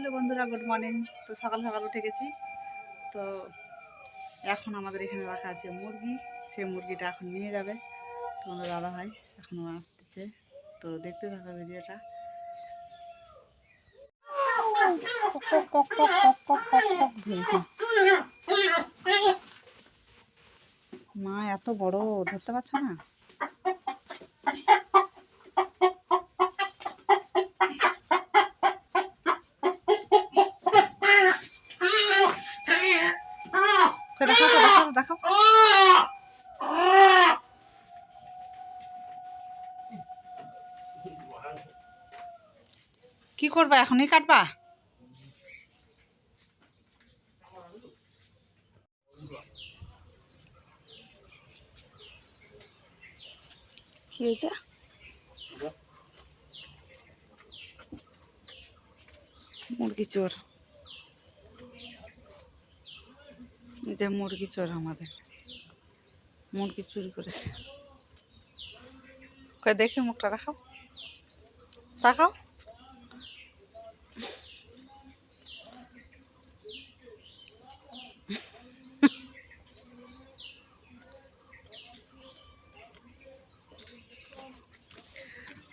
Hello বন্ধুরা good morning তো সকাল সকাল উঠে গেছি। তো এখন আমাদের এখানে রাখা আছে মুরগি। সে মুরগিটা এখন নিয়ে যাবে। তোমাদের দাদা ভাই এখনও আসতেছে। তো দেখতে থাকো ভিডিওটা। মা, এত বড়, ধরতে পারছ না? দেখাও। কি করবা এখনই কাটবা? কি হয়েছে? মুরগি চোর। এটা মুরগি চোর আমাদের মুরগি চুরি করেছে কই দেখি মুখটা দেখাও দেখাও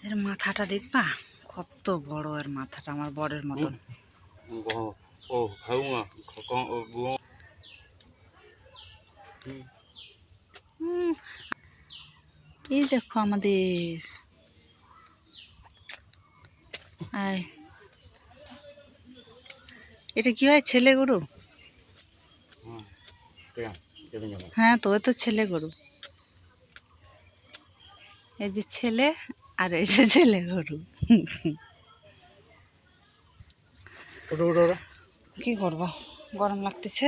এর মাথাটা দেখবা কত বড় এর মাথাটা আমার বরের মতন 어, 어, এই দেখো আমাদের। আয়। এটা কি হয় ছেলে গরু? হ্যাঁ তোর তো ছেলে গরু। এই যে ছেলে আর এই যে ছেলে গরু। কি করব? গরম লাগতেছে।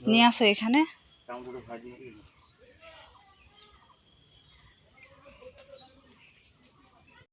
নিয়ে আসো এখানে।